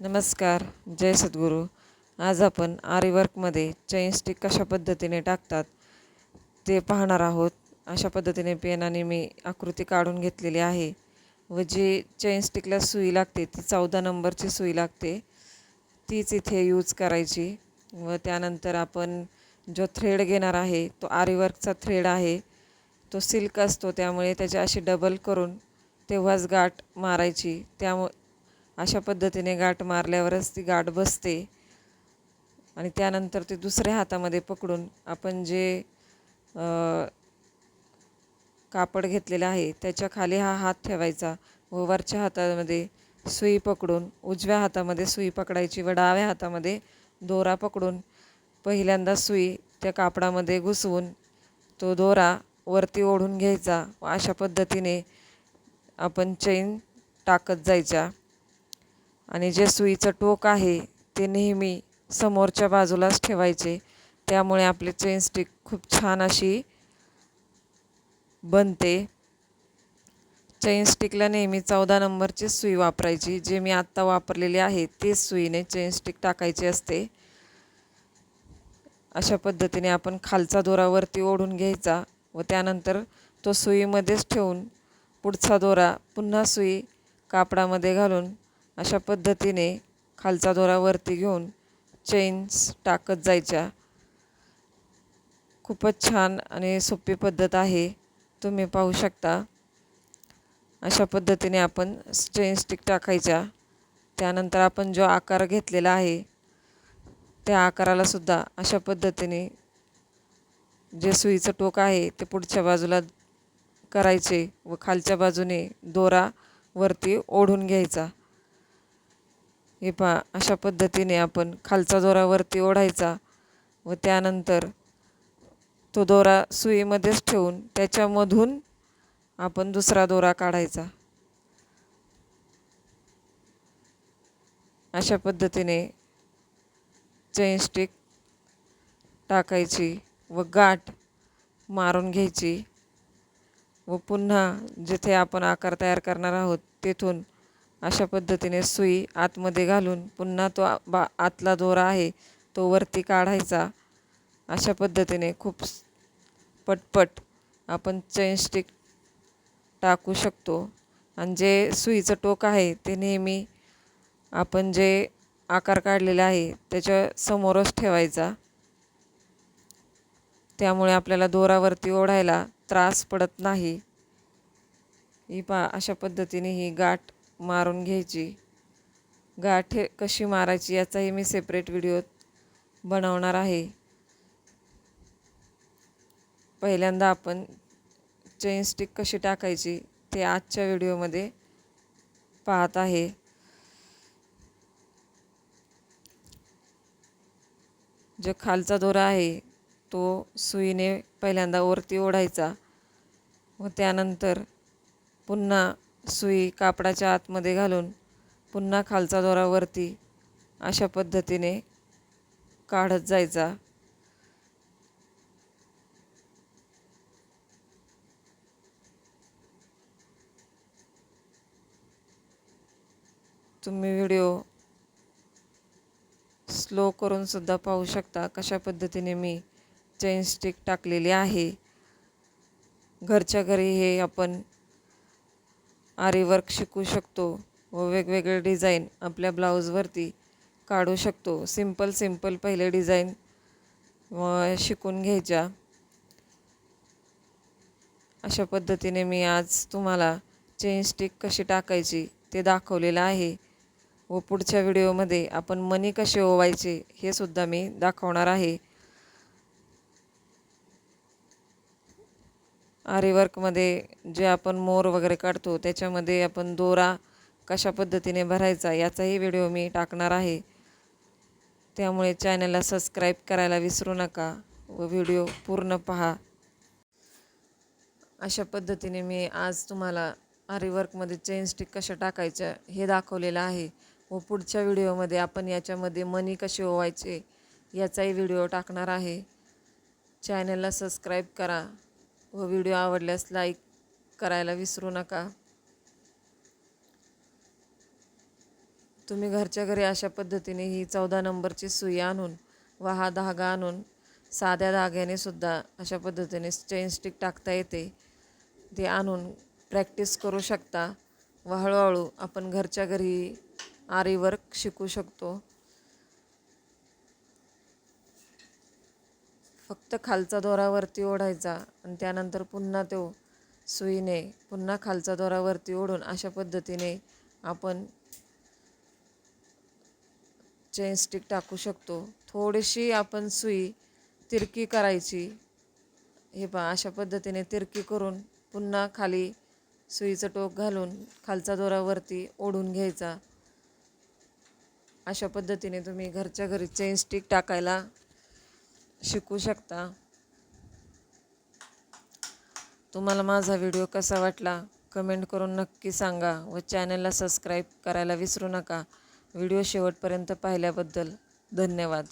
नमस्कार जय सद्गुरू. आज आपण आरीवर्कमध्ये चैन स्टिक कशा पद्धतीने टाकतात ते पाहणार आहोत. अशा पद्धतीने पेनाने मी आकृती काढून घेतलेली आहे. व जी चैन स्टिकला सुई लागते ती चौदा नंबरची सुई लागते. तीच इथे यूज करायची. व त्यानंतर आपण जो थ्रेड घेणार आहे तो आरीवर्कचा थ्रेड आहे. तो सिल्क असतो त्यामुळे त्याची अशी डबल करून तेव्हाच गाठ मारायची. त्यामु अशा पद्धतीने गाठ मारल्यावरच ती गाठ बसते. आणि त्यानंतर ते दुसऱ्या हातामध्ये पकडून आपण जे कापड घेतलेलं आहे त्याच्याखाली हा हात ठेवायचा व वरच्या हातामध्ये सुई पकडून उजव्या हातामध्ये सुई पकडायची व डाव्या हातामध्ये दोरा पकडून पहिल्यांदा सुई त्या कापडामध्ये घुसवून तो दोरा वरती ओढून घ्यायचा व अशा पद्धतीने आपण चैन टाकत जायच्या आणि जे सुईचं टोक आहे ते नेहमी समोरच्या बाजूलाच ठेवायचे. त्यामुळे आपले चेन स्टिक खूप छान अशी बनते. चेन स्टिकला नेहमी चौदा नंबरची सुई वापरायची. जे मी आत्ता वापरलेली आहे तेच सुईने चेन स्टिक टाकायची असते. अशा पद्धतीने आपण खालचा दोरावरती ओढून घ्यायचा व त्यानंतर तो सुईमध्येच ठेवून पुढचा दोरा पुन्हा सुई कापडामध्ये घालून अशा पद्धतीने खालचा दोरा वरती घेऊन चेन्स टाकत जायच्या. खूपच छान आणि सोपी पद्धत आहे. तुम्ही पाहू शकता. अशा पद्धतीने आपण चेन स्टिक टाकायच्या. त्यानंतर आपण जो आकार घेतलेला आहे त्या आकारालासुद्धा अशा पद्धतीने जे सुईचं टोक आहे ते पुढच्या बाजूला करायचे व खालच्या बाजूने दोरा वरती ओढून घ्यायचा. हे पहा अशा पद्धतीने आपण खालचा दोरा वरती ओढायचा व त्यानंतर तो दोरा सुईमध्येच ठेवून त्याच्यामधून आपण दुसरा दोरा काढायचा. अशा पद्धतीने चैन स्टिक टाकायची व गाठ मारून घ्यायची व पुन्हा जिथे आपण आकार तयार करणार आहोत तेथून अशा पद्धतीने सुई आतमध्ये घालून पुन्हा तो बा आतला दोरा आहे तो वरती काढायचा. अशा पद्धतीने खूप पटपट आपण चैन स्टिक टाकू शकतो. आणि जे सुईचं टोक आहे ते नेहमी आपण जे आकार काढलेला आहे त्याच्या समोरच ठेवायचा. त्यामुळे आपल्याला दोरावरती ओढायला त्रास पडत नाही. ही पा अशा पद्धतीने ही गाठ मारून घ्यायची. गाठे कशी मारायची याचाही मी सेपरेट व्हिडिओ बनवणार आहे. पहिल्यांदा आपण चेन स्टिक कशी टाकायची ते आजच्या व्हिडिओमध्ये पाहत आहे. जो खालचा दोरा आहे तो सुईने पहिल्यांदा वरती ओढायचा. व त्यानंतर पुन्हा सुई कापडाच्या आतमध्ये घालून पुन्हा खालचा दोरावरती अशा पद्धतीने काढत जायचा. तुम्ही व्हिडिओ स्लो करून सुद्धा पाहू शकता कशा पद्धतीने मी चेन स्टिक टाकलेली आहे. घरच्या घरी हे आपण आरीवर्क शिकू शकतो व वेगवेगळे डिझाईन आपल्या ब्लाऊजवरती काढू शकतो. सिंपल सिंपल पहिले डिझाईन व शिकून घ्यायच्या. अशा पद्धतीने मी आज तुम्हाला चेन स्टिक कशी टाकायची ते दाखवलेलं आहे. व पुढच्या व्हिडिओमध्ये आपण मनी कसे ओवायचे हे सुद्धा मी दाखवणार आहे. आरीवर्कमध्ये जे आपण मोर वगैरे काढतो त्याच्यामध्ये आपण दोरा कशा पद्धतीने भरायचा याचाही व्हिडिओ मी टाकणार आहे. त्यामुळे चॅनलला सबस्क्राईब करायला विसरू नका व व्हिडिओ पूर्ण पहा. अशा पद्धतीने मी आज तुम्हाला आरीवर्कमध्ये चेन स्टिक कशा टाकायच्या हे दाखवलेलं आहे व पुढच्या व्हिडिओमध्ये आपण याच्यामध्ये मनी कसे ओवायचे याचाही व्हिडिओ टाकणार आहे. चॅनलला सबस्क्राईब करा. हो, व व्हिडिओ आवडल्यास लाईक करायला विसरू नका. तुम्ही घरच्या घरी अशा पद्धतीने ही चौदा नंबरची सुई आणून व हा धागा आणून साध्या धाग्याने सुद्धा अशा पद्धतीने चेन स्टिक टाकता येते. ते आणून प्रॅक्टिस करू शकता. व हळूहळू आपण घरच्या घरी आरी वर्क शिकू शकतो. फक्त खालचा दोरावरती ओढायचा आणि त्यानंतर पुन्हा तो सुईने पुन्हा खालचा दोरावरती ओढून अशा पद्धतीने आपण चेन स्टिक टाकू शकतो. थोडीशी आपण सुई तिरकी करायची. हे पहा अशा पद्धतीने तिरकी करून पुन्हा खाली सुईचं टोक घालून खालचा दोरावरती ओढून घ्यायचा. अशा पद्धतीने तुम्ही घरच्या घरी चेन स्टिक टाकायला शिकू शकता. तुम्हाला माझा व्हिडिओ कसा वाटला कमेंट करून नक्की सांगा व चॅनलला सबस्क्राईब करायला विसरू नका. व्हिडिओ शेवटपर्यंत पाहिल्याबद्दल धन्यवाद.